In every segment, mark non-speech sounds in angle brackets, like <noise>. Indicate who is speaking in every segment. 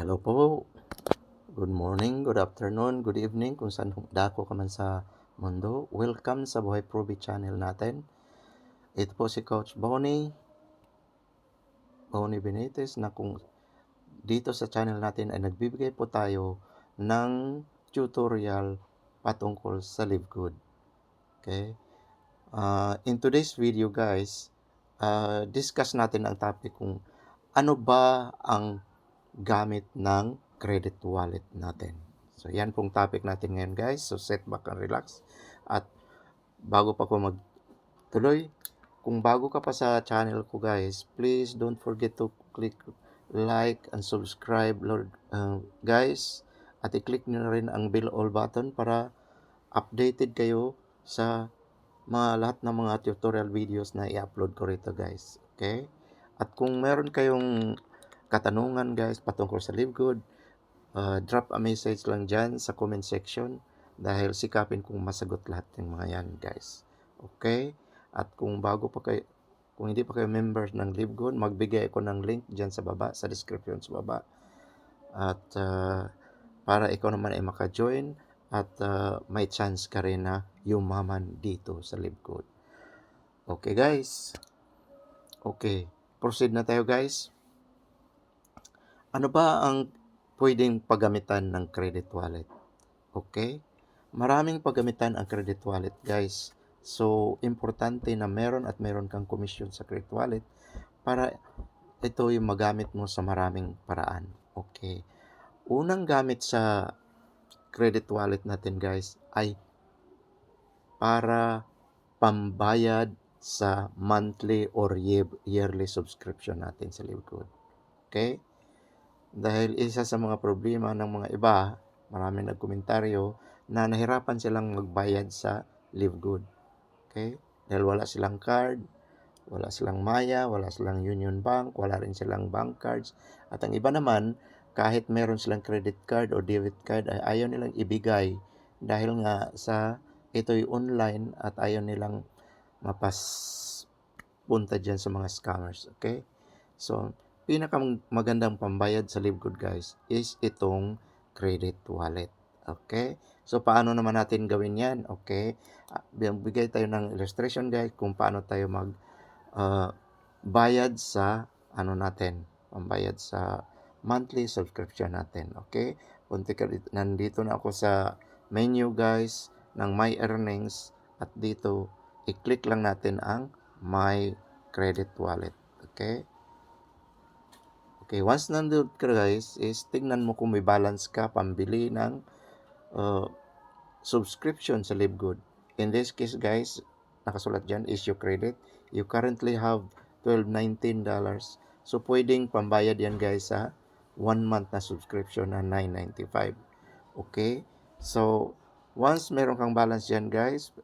Speaker 1: Hello po. Good morning, good afternoon, good evening kung saan dako ka man sa mundo. Welcome sa Buhay Proby channel natin. Ito po si Coach Bonnie. Bonnie Benitez na kung dito sa channel natin ay nagbibigay po tayo ng tutorial patungkol sa Live Good. Okay? Uh, in today's video guys, uh, discuss natin ang topic kung ano ba ang gamit ng credit wallet natin. So, yan pong topic natin ngayon guys. So, set back and relax. At bago pa ko magtuloy, kung bago ka pa sa channel ko guys, please don't forget to click like and subscribe Lord uh, guys. At i-click nyo na rin ang bell all button para updated kayo sa mga lahat ng mga tutorial videos na i-upload ko rito guys. Okay? At kung meron kayong katanungan guys patungkol sa Live Good, uh, drop a message lang dyan sa comment section dahil sikapin kong masagot lahat ng mga yan guys. Okay? At kung bago pa kayo, kung hindi pa kayo members ng Live Good, magbigay ako ng link dyan sa baba, sa description sa baba. At uh, para ikaw naman ay maka-join at uh, may chance ka rin na yumaman dito sa Live Good. Okay guys. Okay. Proceed na tayo guys. Ano ba ang pwedeng paggamitan ng credit wallet? Okay? Maraming paggamitan ang credit wallet, guys. So, importante na meron at meron kang komisyon sa credit wallet para ito yung magamit mo sa maraming paraan. Okay. Unang gamit sa credit wallet natin, guys, ay para pambayad sa monthly or yearly subscription natin sa Livegood. Okay? Dahil isa sa mga problema ng mga iba, maraming nagkomentaryo na nahirapan silang magbayad sa Live Good. Okay? Dahil wala silang card, wala silang Maya, wala silang Union Bank, wala rin silang bank cards. At ang iba naman, kahit meron silang credit card o debit card, ay ayaw nilang ibigay dahil nga sa ito'y online at ayaw nilang mapas punta dyan sa mga scammers. Okay? So, pinakamagandang pambayad sa LiveGood guys is itong credit wallet. Okay? So, paano naman natin gawin yan? Okay? Ah, bigay tayo ng illustration guys kung paano tayo mag uh, bayad sa ano natin, pambayad sa monthly subscription natin. Okay? Punti ka dito, nandito na ako sa menu guys ng My Earnings at dito i-click lang natin ang My Credit Wallet. Okay? Okay, once nandun ka guys, is tingnan mo kung may balance ka pambili ng uh, subscription sa LiveGood. In this case guys, nakasulat dyan, issue credit. You currently have $12.19. So, pwedeng pambayad yan guys sa 1 month na subscription na $9.95. Okay? So, once meron kang balance yan guys,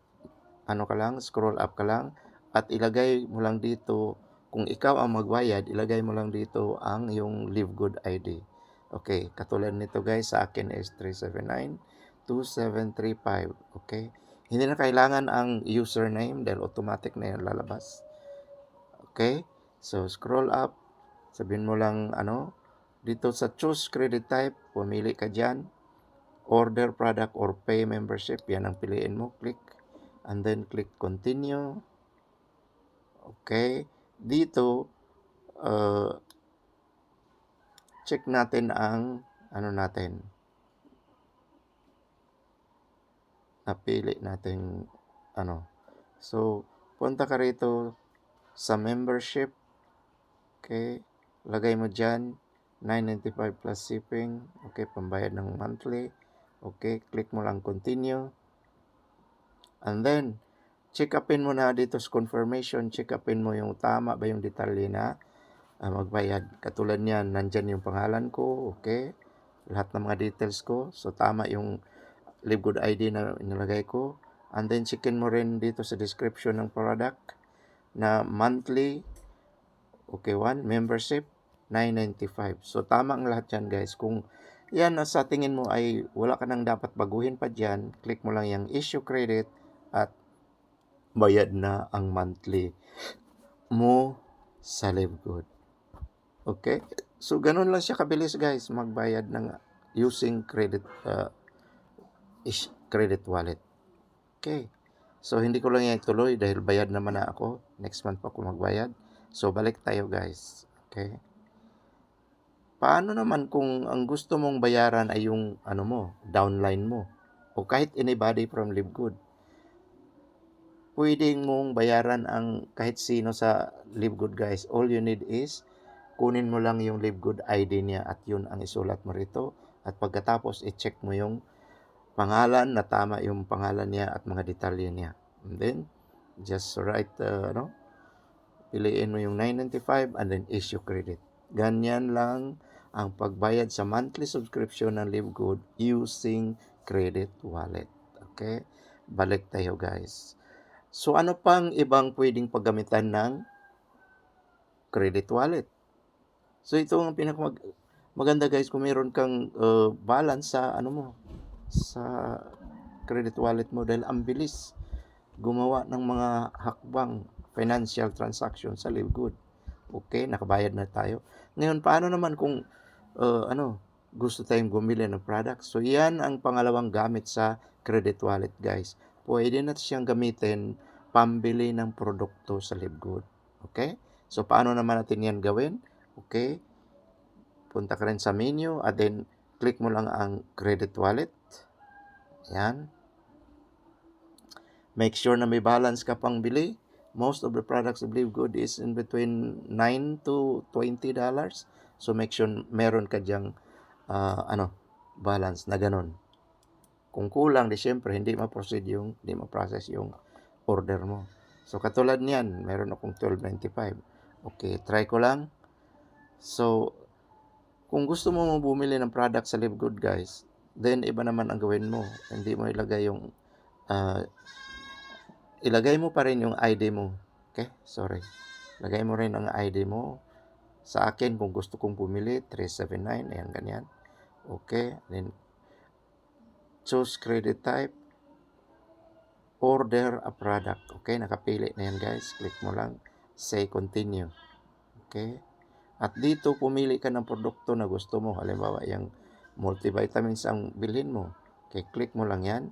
Speaker 1: ano ka lang, scroll up ka lang, at ilagay mo lang dito kung ikaw ang magbayad, ilagay mo lang dito ang yung Live Good ID. Okay, katulad nito guys, sa akin is 379-2735. Okay, hindi na kailangan ang username dahil automatic na yan lalabas. Okay, so scroll up, sabihin mo lang ano, dito sa choose credit type, pumili ka dyan, order product or pay membership, yan ang piliin mo, click, and then click continue. Okay, dito uh, check natin ang ano natin napili natin ano. So punta ka rito sa membership okay? Lagay mo dyan 995 plus shipping okay? Pambayad ng monthly okay? Click mo lang continue. And then check upin mo na dito sa confirmation, check upin mo yung tama ba yung detalye na uh, magbayad. Katulad niyan, nandyan yung pangalan ko, okay? Lahat ng mga details ko. So, tama yung Live Good ID na nilagay ko. And then, checkin mo rin dito sa description ng product na monthly, okay, one, membership, 995. So, tama ang lahat yan, guys. Kung yan sa tingin mo ay wala ka nang dapat baguhin pa dyan, click mo lang yung issue credit at bayad na ang monthly mo sa Live Good. Okay? So, ganun lang siya kabilis guys, magbayad ng using credit uh, is credit wallet. Okay. So, hindi ko lang yan ituloy dahil bayad naman na ako. Next month pa ako magbayad. So, balik tayo guys. Okay. Paano naman kung ang gusto mong bayaran ay yung ano mo, downline mo o kahit anybody from Live Good? Pwedeng mong bayaran ang kahit sino sa Live Good guys. All you need is kunin mo lang yung Live Good ID niya at yun ang isulat mo rito. At pagkatapos, i-check mo yung pangalan na tama yung pangalan niya at mga detalye niya. And then, just write, uh, ano, piliin mo yung 995 and then issue credit. Ganyan lang ang pagbayad sa monthly subscription ng Live Good using credit wallet. Okay? Balik tayo guys. So ano pang ibang pwedeng paggamitan ng credit wallet? So ito ang pinaka maganda guys kung meron kang uh, balance sa ano mo sa credit wallet mo dahil ang bilis gumawa ng mga hakbang financial transaction sa Live Good. Okay, nakabayad na tayo. Ngayon, paano naman kung uh, ano, gusto tayong bumili ng product? So, yan ang pangalawang gamit sa credit wallet, guys. Pwede na siyang gamitin pambili ng produkto sa Live Good. Okay? So, paano naman natin yan gawin? Okay? Punta ka rin sa menu at then click mo lang ang credit wallet. Yan. Make sure na may balance ka pang bili. Most of the products of Live Good is in between 9 to 20 dollars. So make sure meron ka diyang uh, ano, balance na ganun. Kung kulang, di syempre, hindi ma-proceed yung, hindi ma-process yung order mo. So, katulad niyan, meron akong 12.95. Okay, try ko lang. So, kung gusto mo bumili ng product sa Live Good, guys, then iba naman ang gawin mo. Hindi mo ilagay yung uh, ilagay mo pa rin yung ID mo. Okay? Sorry. Lagay mo rin ang ID mo. Sa akin, kung gusto kong bumili, 379. Ayan, ganyan. Okay. Then, choose credit type. Order a product. Okay, nakapili na yan guys. Click mo lang. Say continue. Okay. At dito, pumili ka ng produkto na gusto mo. Halimbawa, yung multivitamins ang bilhin mo. Okay, click mo lang yan.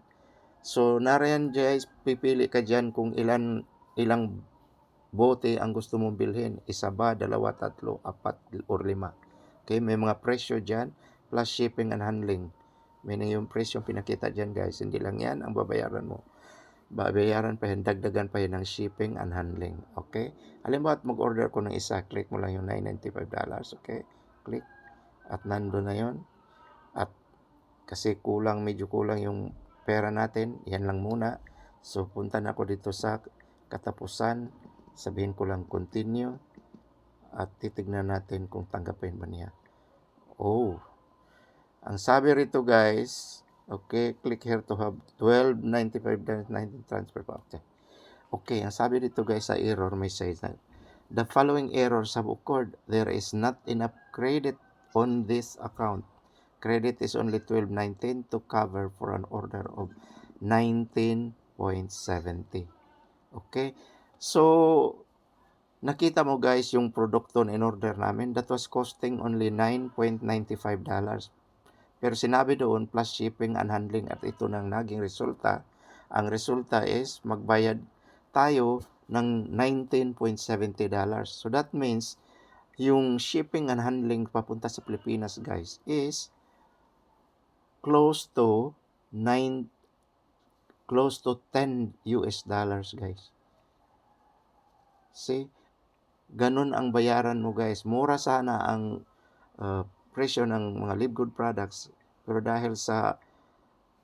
Speaker 1: So, nariyan guys, pipili ka dyan kung ilan, ilang bote ang gusto mong bilhin. Isa ba, dalawa, tatlo, apat, or lima. Okay, may mga presyo dyan, plus shipping and handling. Meaning yung presyo pinakita dyan guys, hindi lang yan ang babayaran mo. Babayaran pa yan, dagdagan pa yan ng shipping and handling. Okay? Halimbawa, mag-order ko ng isa, click mo lang yung $995. Okay? Click. At nando na yon At kasi kulang, medyo kulang yung pera natin, yan lang muna. So, punta na ako dito sa katapusan. Sabihin ko lang continue. At titignan natin kung tanggapin ba niya. Oh. Ang sabi rito guys, Okay, click here to have 1295 19 transfer pa. Okay. Okay, ang sabi dito guys sa error message na the following errors have occurred. There is not enough credit on this account. Credit is only 1219 to cover for an order of 19.70. Okay? So, nakita mo guys yung produkto na in-order namin that was costing only $9.95 pero sinabi doon, plus shipping and handling at ito nang naging resulta. Ang resulta is magbayad tayo ng $19.70. So that means yung shipping and handling papunta sa Pilipinas guys is close to 9 close to 10 US dollars guys. See? Ganun ang bayaran mo guys. Mura sana ang uh, presyo ng mga live good products pero dahil sa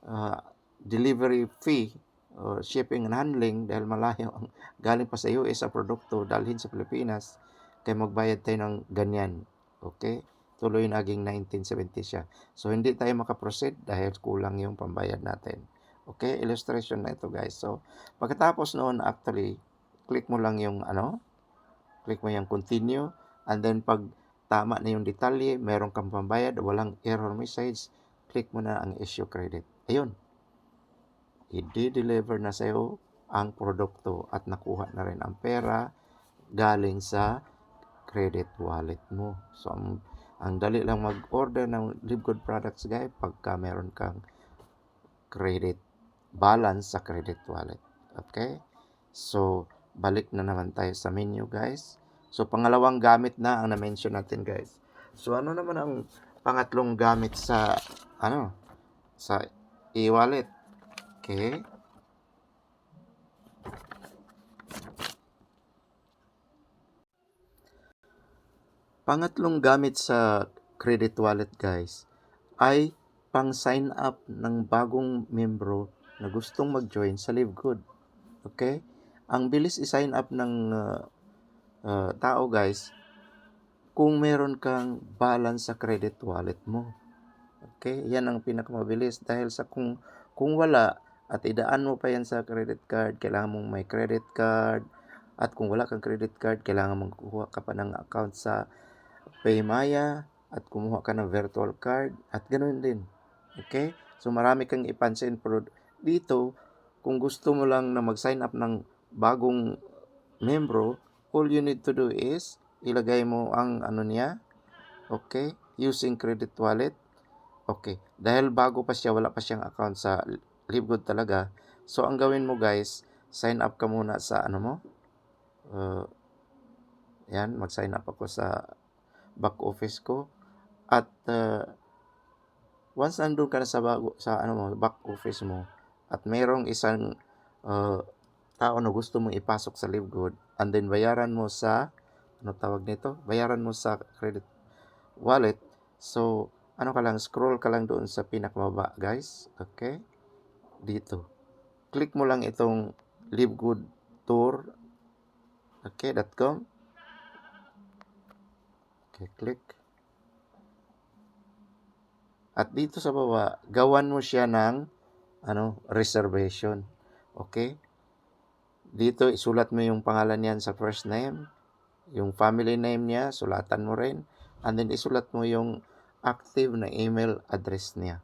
Speaker 1: uh, delivery fee o shipping and handling dahil malayo ang <laughs> galing pa sa US sa produkto dalhin sa Pilipinas kay magbayad tayo ng ganyan okay? Tuloy naging 1970 siya. So hindi tayo makaproceed dahil kulang yung pambayad natin okay? Illustration na ito guys. So pagkatapos noon actually click mo lang yung ano click mo yung continue and then pag tama na yung detalye, meron kang pambayad, walang error message, click mo na ang issue credit. Ayun. I-deliver na sa'yo ang produkto at nakuha na rin ang pera galing sa credit wallet mo. So, ang Ang dali lang mag-order ng Live Good products guys pagka meron kang credit balance sa credit wallet. Okay? So, balik na naman tayo sa menu guys. So, pangalawang gamit na ang na-mention natin guys. So, ano naman ang pangatlong gamit sa ano sa e-wallet? Okay? Pangatlong gamit sa credit wallet guys ay pang sign up ng bagong membro na gustong mag-join sa Live Good. Okay? Ang bilis i-sign up ng uh, uh, tao guys kung meron kang balance sa credit wallet mo. Okay? Yan ang pinakamabilis dahil sa kung kung wala at idaan mo pa yan sa credit card, kailangan mong may credit card at kung wala kang credit card, kailangan mong kuha ka pa ng account sa Paymaya at kumuha ka ng virtual card at ganoon din. Okay? So marami kang ipansin pero dito kung gusto mo lang na mag-sign up ng bagong membro, all you need to do is ilagay mo ang ano niya. Okay? Using credit wallet. Okay. Dahil bago pa siya, wala pa siyang account sa Livegood talaga. So ang gawin mo guys, sign up ka muna sa ano mo. Uh, yan, mag-sign up ako sa back office ko. At uh, once nandun ka na sa, bago, sa ano mo, back office mo, at mayroong isang uh, tao na gusto mong ipasok sa Livegood, and then bayaran mo sa, ano tawag nito? Bayaran mo sa credit wallet. So, ano ka lang, scroll ka lang doon sa pinakamaba, guys. Okay? Dito. Click mo lang itong Livegood Tour. Okay, .com. Okay, click. At dito sa baba, gawan mo siya ng ano, reservation. Okay? Dito isulat mo yung pangalan niyan sa first name, yung family name niya, sulatan mo rin, and then isulat mo yung active na email address niya.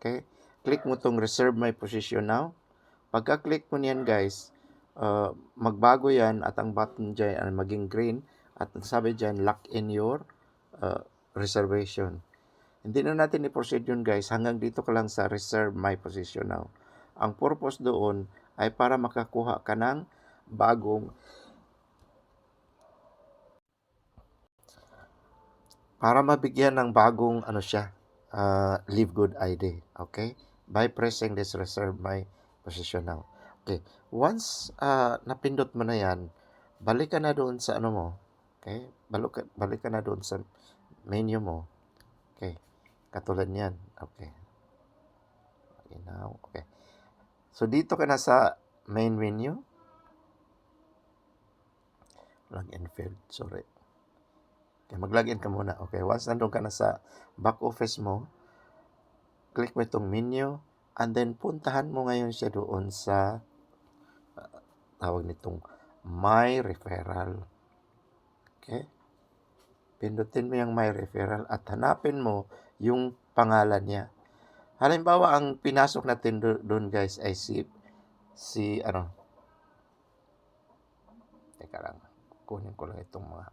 Speaker 1: Okay? Click mo tong reserve my position now. Pagka-click mo niyan guys, uh, magbago yan at ang button dyan ay maging green at sabi dyan lock in your uh, reservation. Hindi na natin i-proceed yun guys. Hanggang dito ka lang sa reserve my position now. Ang purpose doon ay para makakuha ka ng bagong para mabigyan ng bagong ano siya uh, live good ID okay by pressing this reserve my position now okay once uh, napindot mo na yan balik ka na doon sa ano mo okay balik, balik ka na doon sa menu mo okay Katulad niyan. Okay. Okay now. Okay. So, dito ka na sa main menu. Login field. Sorry. Okay, mag-login ka muna. Okay. Once nandun ka na sa back office mo, click mo itong menu and then puntahan mo ngayon siya doon sa uh, tawag nitong My Referral. Okay. Pindutin mo yung My Referral at hanapin mo yung pangalan niya. Halimbawa, ang pinasok natin doon guys ay si, si ano, teka lang, kunin ko lang itong mga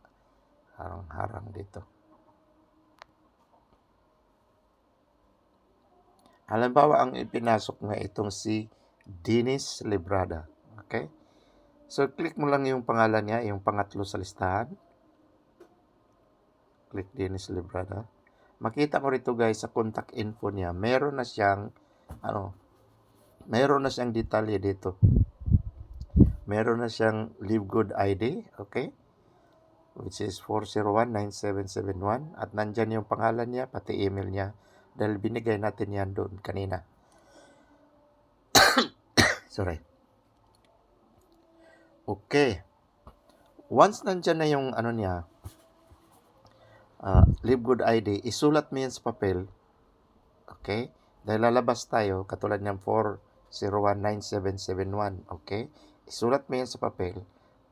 Speaker 1: harang-harang dito. Halimbawa, ang ipinasok nga itong si Dennis Librada. Okay? So, click mo lang yung pangalan niya, yung pangatlo sa listahan. Click Dennis Librada makita mo rito guys sa contact info niya, meron na siyang ano, meron na siyang detalye dito. Meron na siyang Live Good ID, okay? Which is 4019771 at nandyan yung pangalan niya, pati email niya dahil binigay natin yan doon kanina. <coughs> Sorry. Okay. Once nandyan na yung ano niya, uh, Live Good ID, isulat mo yan sa papel. Okay? Dahil lalabas tayo, katulad ng 4019771. Okay? Isulat mo yan sa papel.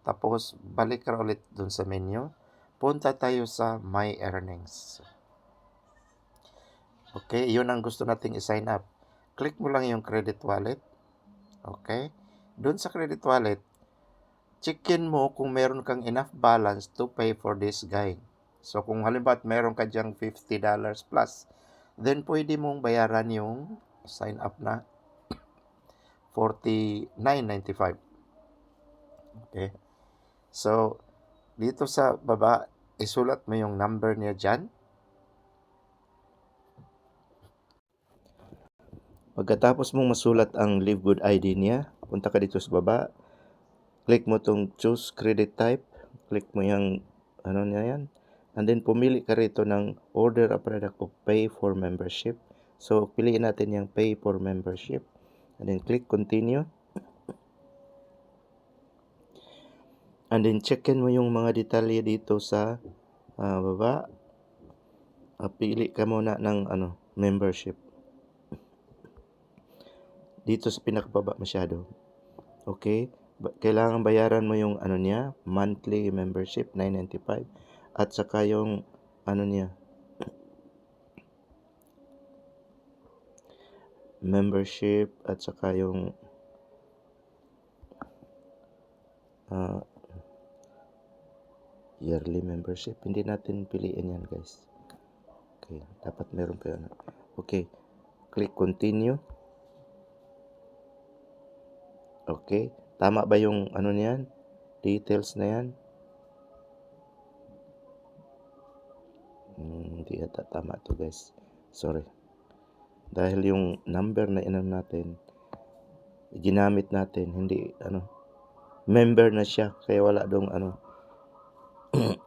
Speaker 1: Tapos, balik ka ulit dun sa menu. Punta tayo sa My Earnings. Okay? Yun ang gusto nating i-sign up. Click mo lang yung credit wallet. Okay? Doon sa credit wallet, checkin mo kung meron kang enough balance to pay for this guy. So kung halimbawa meron ka diyang $50 plus, then pwede mong bayaran yung sign up na $49.95. Okay. So, dito sa baba, isulat mo yung number niya dyan. Pagkatapos mong masulat ang Live Good ID niya, punta ka dito sa baba, click mo tong choose credit type, click mo yung ano niya yan, and then pumili ka rito ng order a product of pay for membership. So, piliin natin yung pay for membership, and then click continue. And then checkin mo yung mga detalye dito sa ah, baba. Ah, pili ka muna ng ano, membership. Dito sa pinakababa masyado. Okay? Kailangan bayaran mo yung ano niya, monthly membership 995 at saka yung ano niya membership at saka yung ah, yearly membership. Hindi natin piliin yan, guys. Okay, dapat meron pa yun. Okay, click continue. Okay, tama ba yung ano niyan? Details na yan? Hmm, hindi yata tama to guys. Sorry. Dahil yung number na inan natin, ginamit natin, hindi ano, member na siya. Kaya wala dong ano, <clears throat>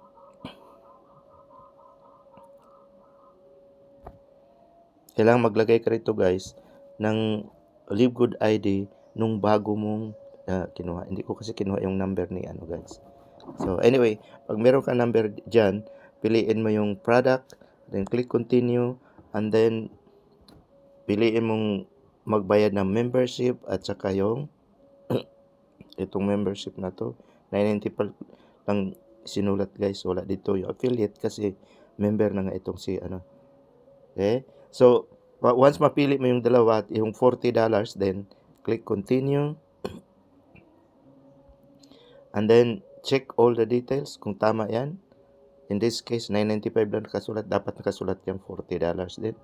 Speaker 1: kailangan maglagay ka rito guys ng Live Good ID nung bago mong ah, kinuha. Hindi ko kasi kinuha yung number ni ano guys. So anyway, pag meron ka number dyan, piliin mo yung product, then click continue, and then piliin mong magbayad ng membership at saka yung <clears throat> itong membership na to. 990 pa lang sinulat guys. Wala dito yung affiliate kasi member na nga itong si ano. Okay? So once mapili mo yung dalawa at yung 40 dollars then click continue. <clears throat> And then check all the details kung tama yan in this case 995 lang nakasulat. Dapat nakasulat yung 40 dollars din.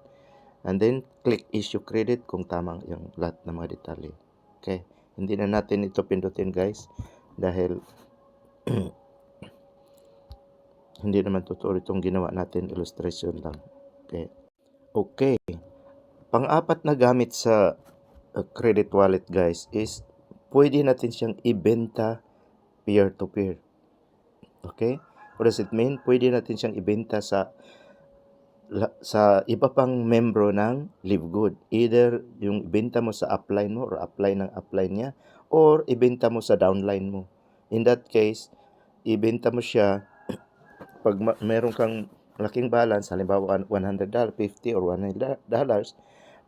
Speaker 1: And then click issue credit kung tama yung lahat ng mga detalye. Okay? Hindi na natin ito pindutin guys. Dahil <clears throat> hindi naman totoo itong ginawa natin. Illustration lang. Okay? Okay. Pang-apat na gamit sa uh, credit wallet guys is pwede natin siyang ibenta peer to peer. Okay what does it mean pwede natin siyang ibenta sa sa iba pang membro ng Live Good. Either yung ibenta mo sa upline mo or upline ng upline niya or ibenta mo sa downline mo. In that case, ibenta mo siya <clears throat> pag meron kang malaking balance, halimbawa $100, 50 or $100 dollars,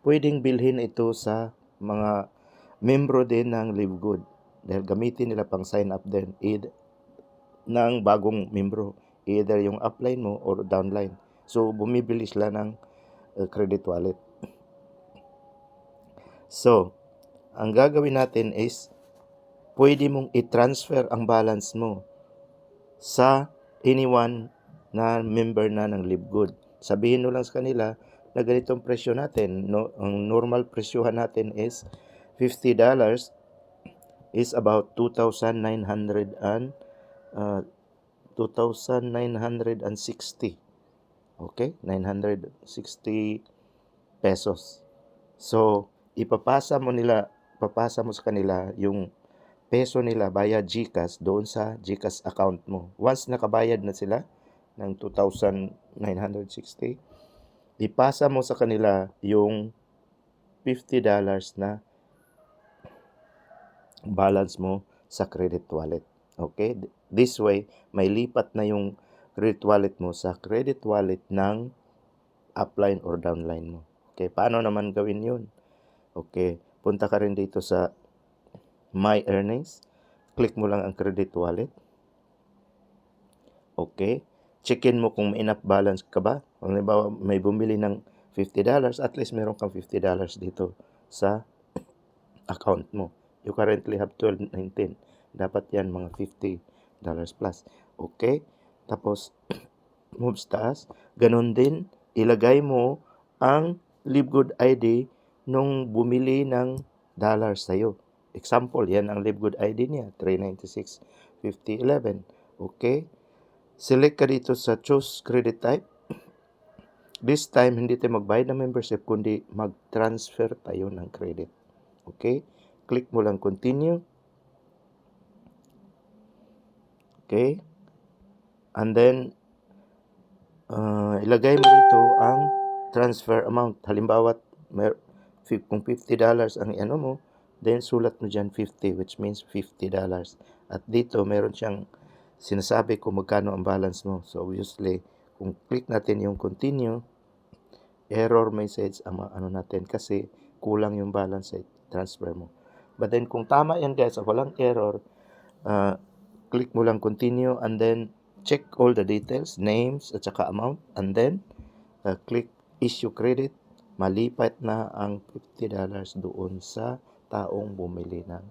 Speaker 1: pwedeng bilhin ito sa mga membro din ng Live Good. Dahil gamitin nila pang sign up din ng bagong membro. Either yung upline mo or downline. So, bumibili sila ng uh, credit wallet. So, ang gagawin natin is, pwede mong i-transfer ang balance mo sa anyone na member na ng LiveGood. Sabihin mo lang sa kanila na ganitong presyo natin. No, ang normal presyohan natin is $50 is about 2,900 and uh, 2,960. Okay? 960 pesos. So, ipapasa mo nila, papasa mo sa kanila yung peso nila via GCash doon sa GCash account mo. Once nakabayad na sila ng 2,960, ipasa mo sa kanila yung $50 na balance mo sa credit wallet. Okay? This way, may lipat na yung credit wallet mo sa credit wallet ng upline or downline mo. Okay, paano naman gawin yun? Okay, punta ka rin dito sa My Earnings. Click mo lang ang credit wallet. Okay, checkin mo kung may enough balance ka ba. Halimbawa may bumili ng $50, at least meron kang $50 dito sa <clears throat> account mo. You currently have 12.19. Dapat yan mga $50 plus. Okay? Tapos, <clears throat> moves taas. Ganon din, ilagay mo ang Livegood ID nung bumili ng dollars sa'yo. Example, yan ang Livegood ID niya, 396.5011. Okay? Select ka dito sa choose credit type. <clears throat> This time, hindi tayo magbayad ng membership, kundi mag-transfer tayo ng credit. Okay? Click mo lang continue. Okay? And then, uh, ilagay mo dito ang transfer amount. Halimbawa, mer kung $50 ang ano mo, then sulat mo dyan 50, which means $50. At dito, meron siyang sinasabi kung magkano ang balance mo. So, obviously, kung click natin yung continue, error message ang ano natin kasi kulang yung balance sa transfer mo. But then, kung tama yan guys, walang error, uh, click mo lang continue and then check all the details, names at saka amount and then uh, click issue credit, malipat na ang $50 doon sa taong bumili ng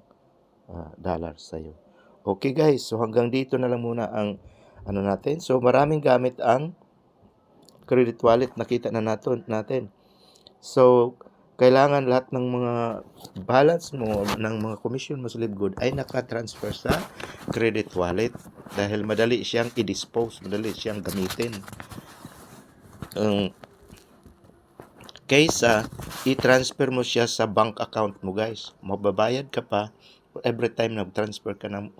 Speaker 1: uh, dollars sa'yo. Okay guys, so hanggang dito na lang muna ang ano natin. So maraming gamit ang credit wallet, nakita na natin. natin. So, kailangan lahat ng mga balance mo, ng mga commission mo sa Livegood ay nakatransfer sa credit wallet dahil madali siyang i-dispose, madali siyang gamitin. Um, kaysa i-transfer mo siya sa bank account mo guys. Mababayad ka pa every time nag-transfer ka ng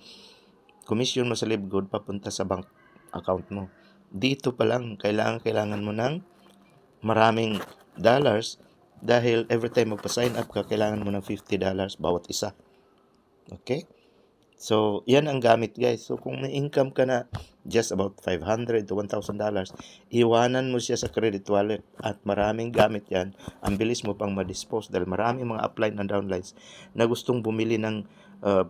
Speaker 1: commission mo sa Livegood papunta sa bank account mo. Dito pa lang, kailangan, kailangan mo ng maraming dollars dahil every time magpa-sign up ka, kailangan mo ng $50 bawat isa. Okay? So, yan ang gamit guys. So, kung may income ka na just about 500 to 1,000 dollars, iwanan mo siya sa credit wallet at maraming gamit yan. Ang bilis mo pang ma-dispose dahil maraming mga upline and downlines na gustong bumili ng uh,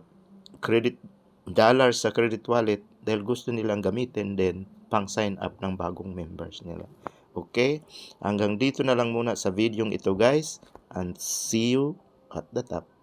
Speaker 1: credit dollars sa credit wallet dahil gusto nilang gamitin din pang sign up ng bagong members nila. Okay? Hanggang dito na lang muna sa video ito guys and see you at the top.